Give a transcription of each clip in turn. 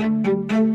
Ми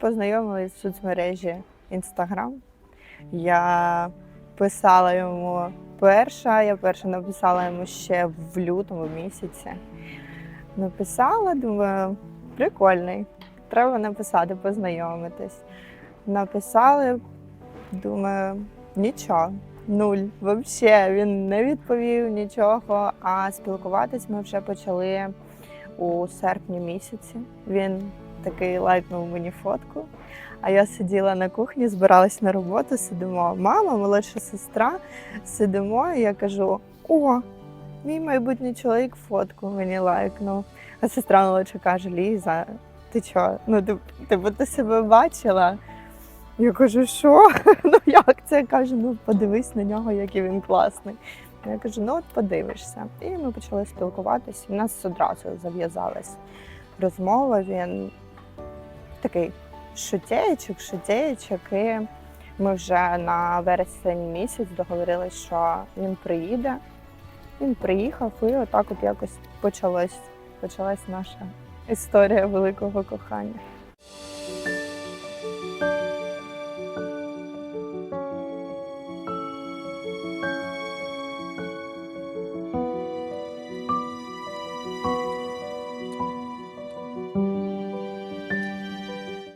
познайомились в соцмережі Інстаграм. Я писала йому перша, я перша написала йому ще в лютому місяці. Написала, думаю, прикольний. Треба написати, познайомитись. Написали, думаю, нічого, нуль. Взагалі, він не відповів нічого. А спілкуватись ми вже почали у серпні місяці. Він такий лайкнув мені фотку. А я сиділа на кухні, збиралась на роботу, сидимо. Мама, молодша сестра, сидимо, і я кажу: о, мій майбутній чоловік фотку мені лайкнув. А сестра молодша каже: Ліза, ти чого? Ну, ти, ти, б ти себе бачила? Я кажу, що? Ну як це? Я кажу, ну подивись на нього, який він класний. Я кажу, ну от подивишся. І ми почали спілкуватися. У нас одразу зав'язалась розмова. Він такий шутєєчок, шутєєчок. І ми вже на вересень місяць договорились, що він приїде. Він приїхав, і отак от якось почалось, почалась наша історія великого кохання.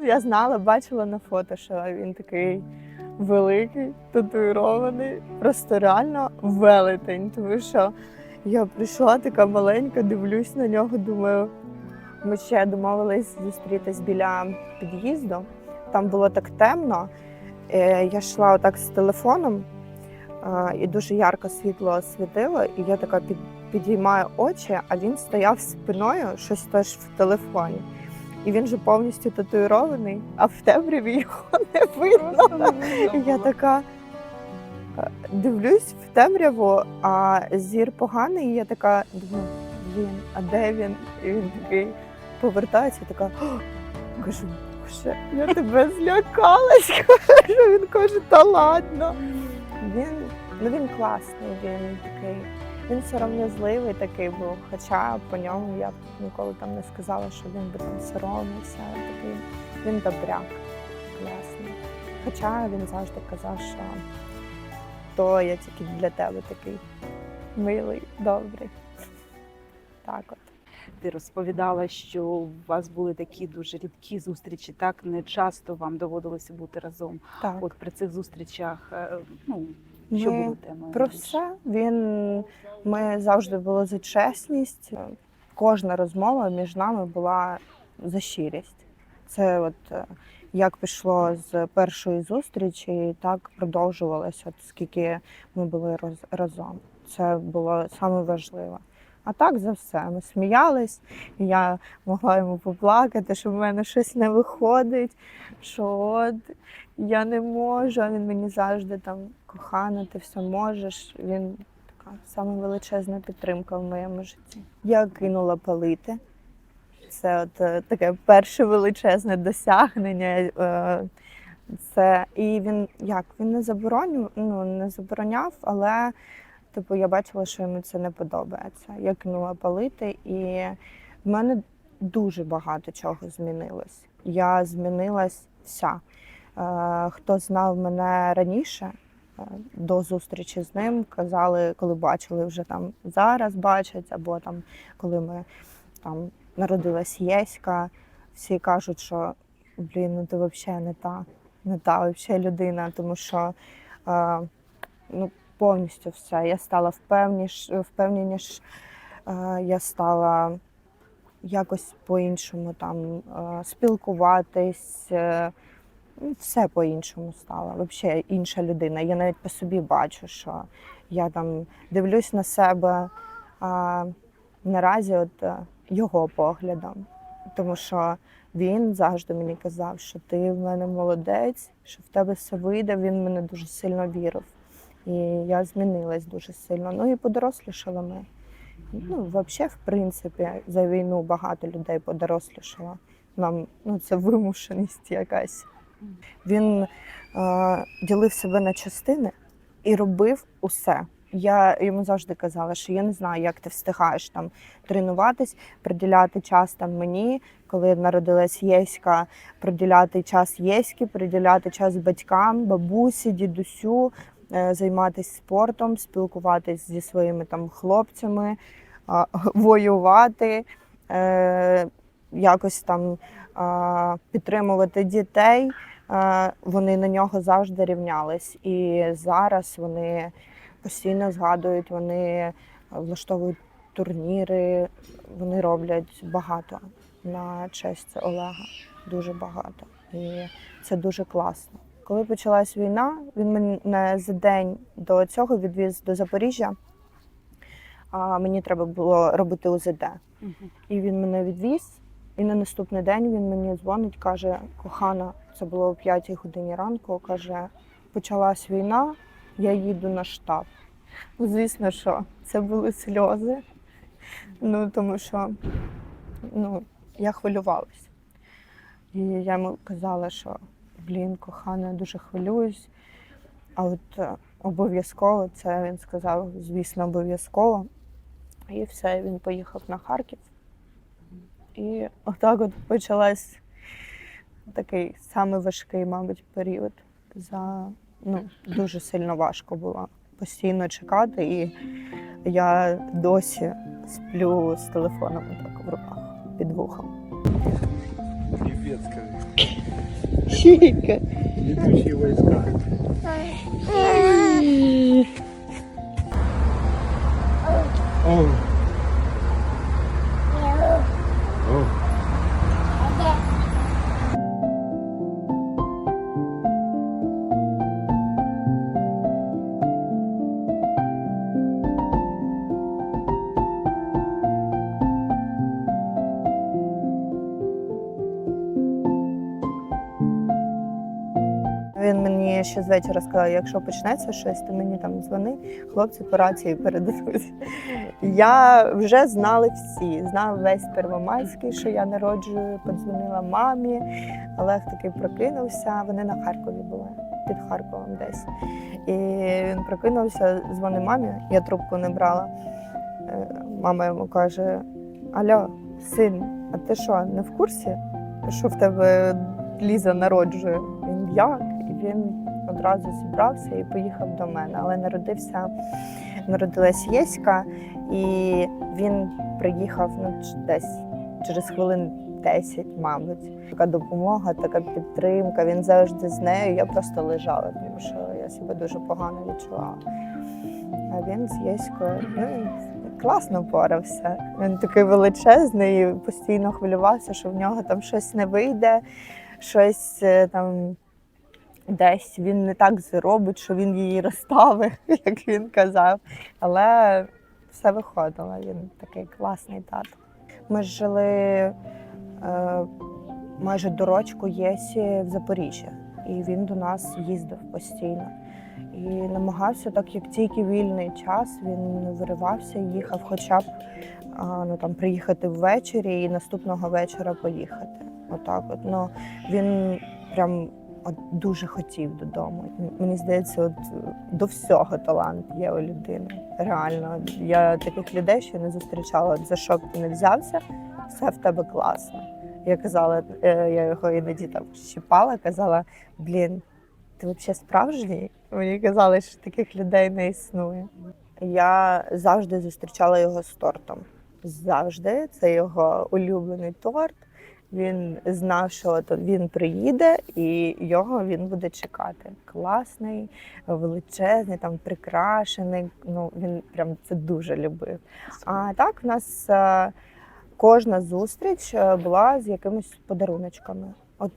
Я знала, бачила на фото, що він такий великий, татуїрований, просто реально велетень. Тому що я прийшла така маленька, дивлюсь на нього, думаю, ми ще домовились зустрітись біля під'їзду. Там було так темно. Е, Я йшла отак з телефоном, і дуже ярко світло світило, і я така підіймаю очі, а він стояв спиною, щось теж в телефоні. І він же повністю татуїрований, а в темряві його не видно. І я така е, дивлюсь в темряву, а зір поганий, і я така думаю, блін, а де він? І він такий повертається, така кажу, боже, я тебе злякалась. Кажу, він каже, та ладно. Він, ну він класний, він такий. Він сором'язливий такий був, хоча по ньому я б ніколи там не сказала, що він би там соромився. Такий він добряк, класний. Хоча він завжди казав, що то я тільки для тебе такий милий, добрий. Так от. Ти розповідала, що у вас були такі дуже рідкі зустрічі, так не часто вам доводилося бути разом. Так. От при цих зустрічах, е, ну що Ми було темою? Про все він ми завжди були за чесність. Кожна розмова між нами була за щирість. Це от е, як пішло з першої зустрічі, так продовжувалося, от скільки ми були роз- разом. Це було саме важливе. А так за все. Ми сміялись, і я могла йому поплакати, що в мене щось не виходить, що от я не можу, а він мені завжди там кохана, ти все можеш. Він така саме величезна підтримка в моєму житті. Я кинула палити. Це от е, таке перше величезне досягнення. Е, Це і він як він не заборонив, ну не забороняв, але типу я бачила, що йому це не подобається. Я кинула палити, і в мене дуже багато чого змінилось. Я змінилась вся. Е, Хто знав мене раніше до зустрічі з ним, казали, коли бачили вже там зараз бачать, або там коли ми там народилась Єська, всі кажуть, що блін, ну ти взагалі не та, не та взагалі людина, тому що е, ну, повністю все. Я стала впевненіш, е, я стала якось по-іншому там е, спілкуватись. е, все по-іншому стало. Взагалі інша людина. Я навіть по собі бачу, що я там дивлюсь на себе а, наразі от е, його поглядом. Тому що він завжди мені казав, що ти в мене молодець, що в тебе все вийде. Він мене дуже сильно вірив. І я змінилась дуже сильно. Ну і подорослішала ми. Ну, взагалі, в принципі, за війну багато людей подорослішало. Нам ну, це вимушеність якась. Він е, ділив себе на частини і робив усе. Я йому завжди казала, що я не знаю, як ти встигаєш там тренуватись, приділяти час там мені, коли народилась Єська, приділяти час Єськи, приділяти час батькам, бабусі, дідусю, е, займатися спортом, спілкуватись зі своїми там хлопцями, а, воювати, е, якось там підтримувати дітей. Вони на нього завжди рівнялись. І зараз вони постійно згадують, вони влаштовують турніри, вони роблять багато на честь Олега. Дуже багато. І це дуже класно. Коли почалась війна, він мене за день до цього відвіз до Запоріжжя. А мені треба було робити УЗД. І він мене відвіз. І на наступний день він мені дзвонить, каже: кохана, це було о 5 годині ранку. каже, почалась війна, я їду на штаб. Ну, звісно, що це були сльози. Ну, тому що ну, я хвилювалася. І я йому казала, що блін, кохана, я дуже хвилююсь. А от е, обов'язково це він сказав, звісно, обов'язково. І все, він поїхав на Харків. І отак от почалась такий самий важкий, мабуть, період. За ну, дуже сильно важко було постійно чекати, і я досі сплю з телефоном так в руках під вухом. Привет, скажи. Чіка. Летучие войска. Він мені ще з вечора сказав, якщо почнеться щось, то мені там дзвони, хлопці по рації передадуть. Я вже знали всі, знав весь Первомайський, що я народжую, подзвонила мамі. Олег такий прокинувся. Вони на Харкові були, під Харковом десь. І він прокинувся, дзвонить мамі, я трубку не брала. Е, Мама йому каже: Алло, син, а ти що, не в курсі, що в тебе Ліза народжує? Він як? Він одразу зібрався і поїхав до мене. Але народився, народилась Єська, і він приїхав ну, десь через хвилин 10, мабуть. Така допомога, така підтримка. Він завжди з нею. Я просто лежала, тому що я себе дуже погано відчувала. А він з Єською ну, класно порався. Він такий величезний, постійно хвилювався, що в нього там щось не вийде, щось е, там десь він не так зробить, що він її розставив, як він казав. Але все виходило. Він такий класний тато. Ми жили е, майже до рочку Єсі в Запоріжжі, і він до нас їздив постійно. І намагався, так як тільки вільний час, він виривався, їхав хоча б ну, там, приїхати ввечері і наступного вечора поїхати. Отак от. Ну, він прям от, дуже хотів додому. Мені здається, от до всього талант є у людини. Реально, я таких людей ще не зустрічала. За що б ти не взявся, все в тебе класно. Я казала, е, я його іноді там щипала, казала: блін, ти взагалі справжній? Мені казали, що таких людей не існує. Я завжди зустрічала його з тортом. Завжди це його улюблений торт. Він знав, що от він приїде і його він буде чекати. Класний, величезний, там прикрашений. Ну він прям це дуже любив. А так в нас е, кожна зустріч е, була з якимись подаруночками. От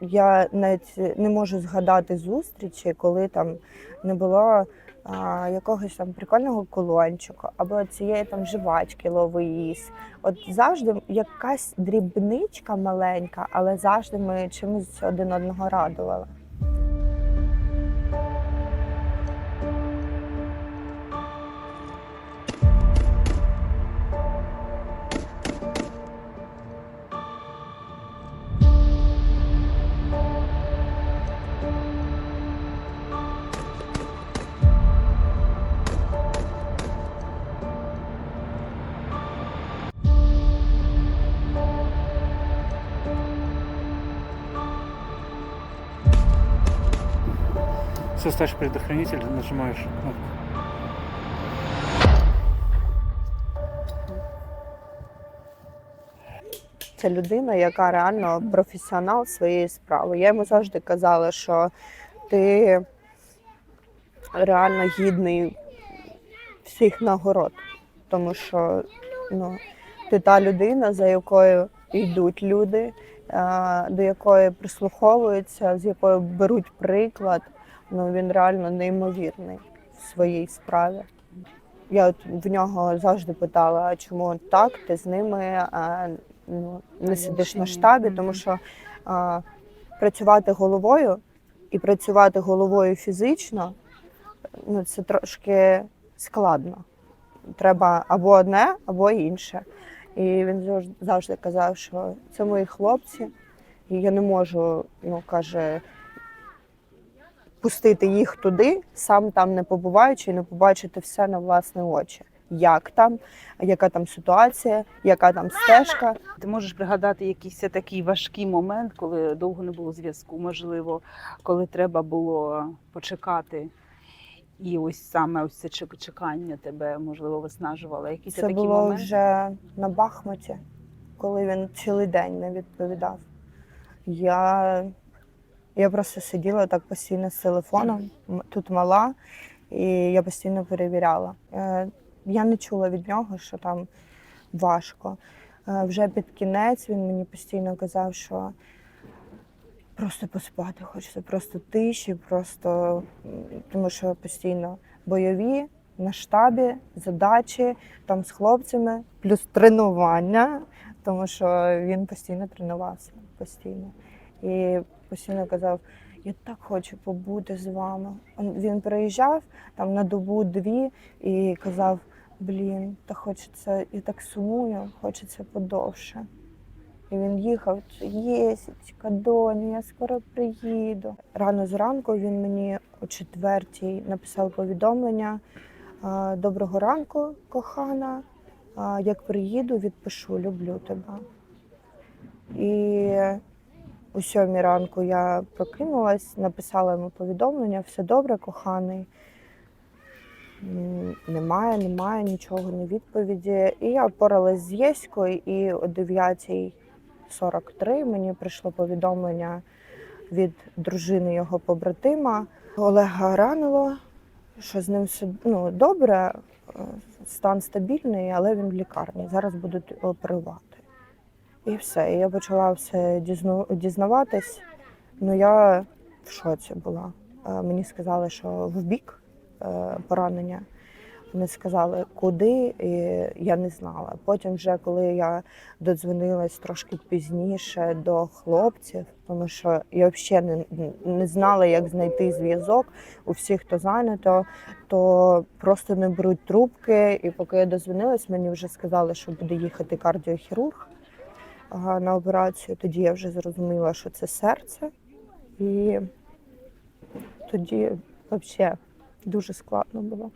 Я навіть не можу згадати зустрічі, коли там не було а, якогось там прикольного колончику, або цієї там жвачки ловоїс. От завжди якась дрібничка маленька, але завжди ми чимось один одного радували. Ставишь предохранитель, нажимаешь кнопку. Це людина, яка реально професіонал своєї справи. Я йому завжди казала, що ти реально гідний всіх нагород, тому що ну, ти та людина, за якою йдуть люди, е, до якої прислуховуються, з якою беруть приклад. Ну він реально неймовірний в своїй справі. Я от в нього завжди питала, а чому так, ти з ними а, ну, не сидиш на штабі, тому що а, працювати головою і працювати головою фізично ну, це трошки складно. Треба або одне, або інше. І він завжди, завжди казав, що це мої хлопці, і я не можу, ну каже, пустити їх туди, сам там не побуваючи і не побачити все на власні очі. Як там, яка там ситуація, яка там стежка. Ти можеш пригадати якийсь такий важкий момент, коли довго не було зв'язку, можливо, коли треба було почекати. І ось саме ось це чекання тебе можливо виснажувало. Якісь Це такі було моменти? вже на Бахмуті, коли він цілий день не відповідав. Я, я просто сиділа так постійно з телефоном, тут мала, і я постійно перевіряла. Е, Я не чула від нього, що там важко. Е, Вже під кінець він мені постійно казав, що просто поспати хочеться, просто тиші, просто тому що постійно бойові на штабі, задачі там з хлопцями, плюс тренування, тому що він постійно тренувався, постійно. І постійно казав: я так хочу побути з вами. Він приїжджав там на добу-дві і казав: блін, та хочеться, я так сумую, хочеться подовше. І він їхав, єсічка, доню, я скоро приїду. Рано зранку він мені о четвертій написав повідомлення. Доброго ранку, кохана. Як приїду, відпишу, люблю тебе. І о сьомій ранку я прокинулась, написала йому повідомлення, все добре, коханий. Немає, немає нічого, ні відповіді. І я поралась з Єською, і о 9.43 мені прийшло повідомлення від дружини його побратима. Олега ранило, що з ним все ну, добре, е, стан стабільний, але він в лікарні. Зараз будуть оперувати. І все. І я почала все дізну- дізнаватись. Ну я в шоці була. Е, Мені сказали, що в бік е, поранення. Вони сказали, куди, і я не знала. Потім, вже коли я додзвонилась трошки пізніше до хлопців, тому що я взагалі не, не знала, як знайти зв'язок у всіх, хто зайнято, то просто не беруть трубки. І поки я дозвонилась, мені вже сказали, що буде їхати кардіохірург на операцію. Тоді я вже зрозуміла, що це серце. І тоді взагалі дуже складно було.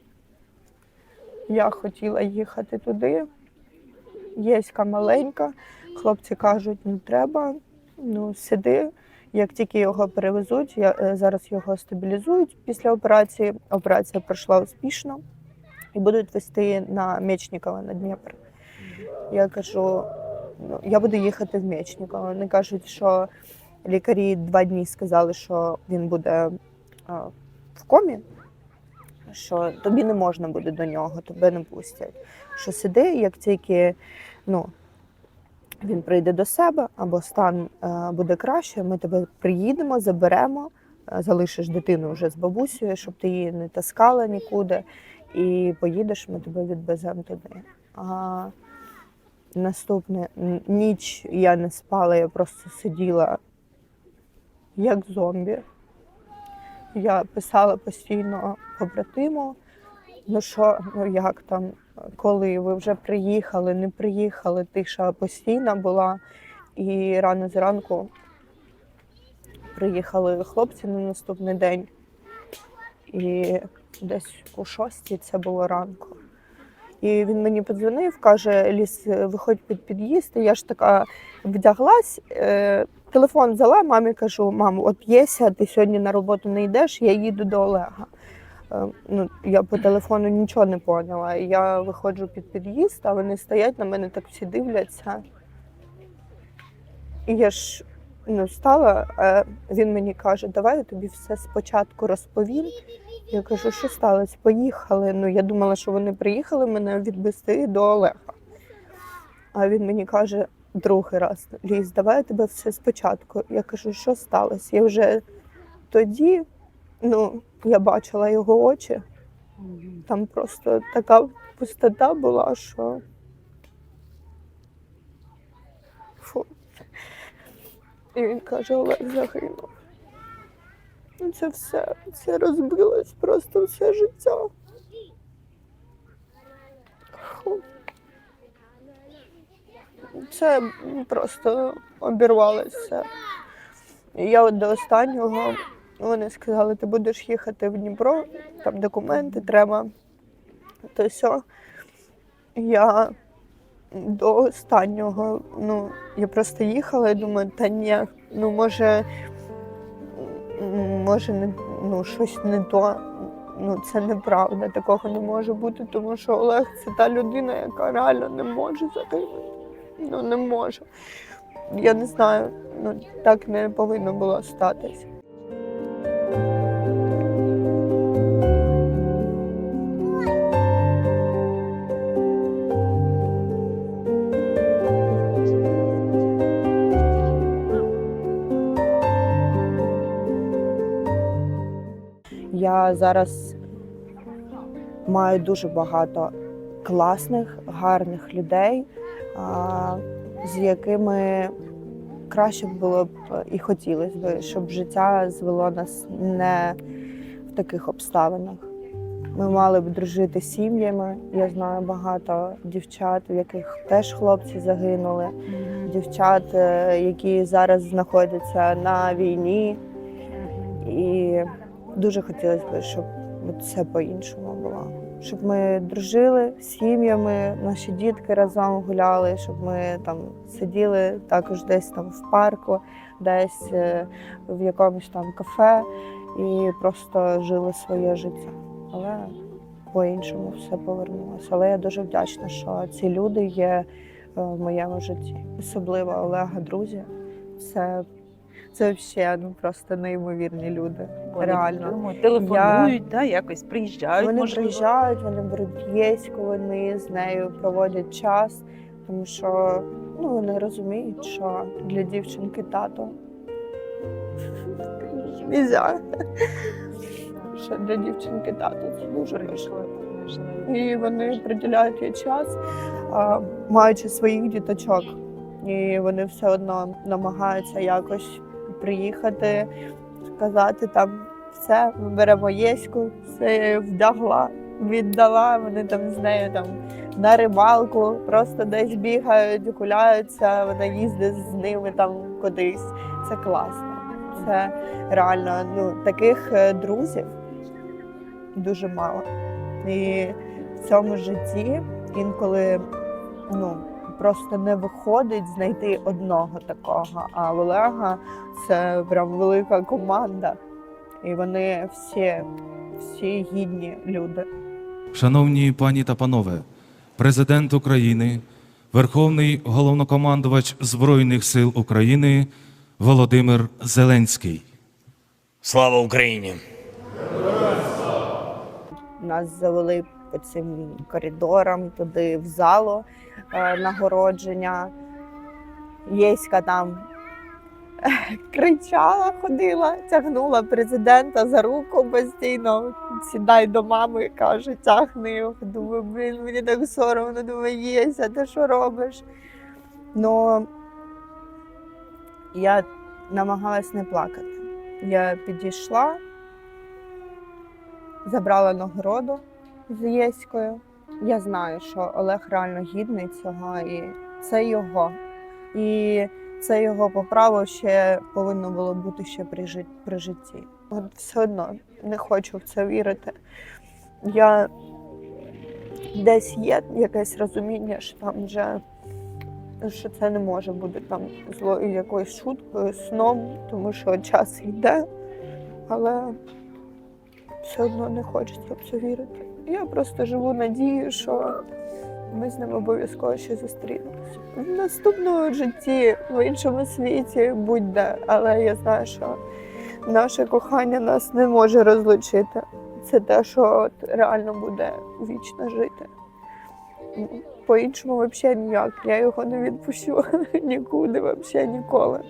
Я хотіла їхати туди. Єська маленька. Хлопці кажуть, не треба, ну сиди. Як тільки його перевезуть, я, е, зараз його стабілізують після операції. Операція пройшла успішно і будуть вести на Мечникова на Дніпр. Я кажу, ну, я буду їхати в Мечникова. Вони кажуть, що лікарі два дні сказали, що він буде а, в комі, що тобі не можна буде до нього, тебе не пустять. Що сиди, як тільки ну, він прийде до себе або стан е, буде краще, ми тебе приїдемо, заберемо, е, залишиш дитину вже з бабусею, щоб ти її не таскала нікуди, і поїдеш, ми тебе відвеземо туди. А наступне ніч я не спала, я просто сиділа як зомбі. Я писала постійно побратиму, ну що, ну як там, коли ви вже приїхали, не приїхали, тиша постійна була. І рано зранку приїхали хлопці на наступний день. І десь у шостій це було ранку. І він мені подзвонив, каже: Ліс, виходь під під'їзд. Я ж така вдяглась, е, телефон взяла, мамі кажу: мам, от Єся, ти сьогодні на роботу не йдеш, я їду до Олега. Е, Ну, я по телефону нічого не поняла. Я виходжу під під'їзд, а вони стоять на мене так всі дивляться. І я ж ну, стала, він мені каже, давай я тобі все спочатку розповім. Я кажу, що сталося? Поїхали. Ну, я думала, що вони приїхали мене відвести до Олега. А він мені каже другий раз: Ліз, давай я тебе все спочатку. Я кажу, що сталося? Я вже тоді, ну, я бачила його очі. Там просто така пустота була, що. Фу. І він каже, Олег загинув. Це все, це розбилось просто все життя. Це просто обірвалося. Я от до останнього вони сказали, ти будеш їхати в Дніпро, там документи треба. То все. Я до останнього, ну, я просто їхала і думаю, та ні, ну може, може, не, ну, щось не то. Ну, це неправда, такого не може бути, тому що Олег це та людина, яка реально не може загинути. Ну, не може. Я не знаю, ну так не повинно було статись. Зараз маю дуже багато класних, гарних людей, з якими краще було б і хотілося б, щоб життя звело нас не в таких обставинах. Ми мали б дружити з сім'ями. Я знаю багато дівчат, в яких теж хлопці загинули, дівчат, е, які зараз знаходяться на війні. І дуже хотілося б, щоб все по-іншому було. Щоб ми дружили з сім'ями, наші дітки разом гуляли, щоб ми там сиділи також десь там в парку, десь е, в якомусь там кафе і просто жили своє життя. Але по-іншому все повернулося. Але я дуже вдячна, що ці люди є е, в моєму житті. Особливо Олега, друзі. Це, це взагалі ну, просто неймовірні люди. Вони Реально. телефонують, да, якось приїжджають. Вони можливо. приїжджають, вони беруть єську, вони з нею проводять час, тому що ну, вони розуміють, що для дівчинки тато нельзя. Що для дівчинки тато це дуже важливо. І вони приділяють їй час, маючи своїх діточок. І вони все одно намагаються якось приїхати, сказати там все, ми беремо єську, все вдягла, віддала. Вони там з нею там на рибалку, просто десь бігають, гуляються, вона їздить з ними там кудись. Це класно. Це реально ну, таких е, друзів дуже мало. І в цьому житті інколи ну, просто не виходить знайти одного такого. А в Олега це прям велика команда. І вони всі, всі гідні люди. Шановні пані та панове, президент України, Верховний головнокомандувач Збройних сил України Володимир Зеленський. Слава Україні! Нас завели по цим коридорам туди в залу е, нагородження. Єська там кричала, ходила, тягнула президента за руку постійно. Сідай до мами, каже, тягни його. Думаю, блін, мені так соромно, думаю, Єся, ти що робиш? Ну я намагалась не плакати. Я підійшла, забрала нагороду з Єською. Я знаю, що Олег реально гідний цього, і це його. І це його по праву ще повинно було бути ще при, жит- при житті. Все одно не хочу в це вірити. Я десь є якесь розуміння, що там вже що це не може бути там зло якоюсь шуткою, сном, тому що час йде, але все одно не хочеться в це вірити. Я просто живу надією, що ми з ним обов'язково ще зустрінемося. В наступному житті, в іншому світі, будь-де. Але я знаю, що наше кохання нас не може розлучити. Це те, що реально буде вічно жити. По-іншому взагалі ніяк. Я його не відпущу нікуди, взагалі ніколи.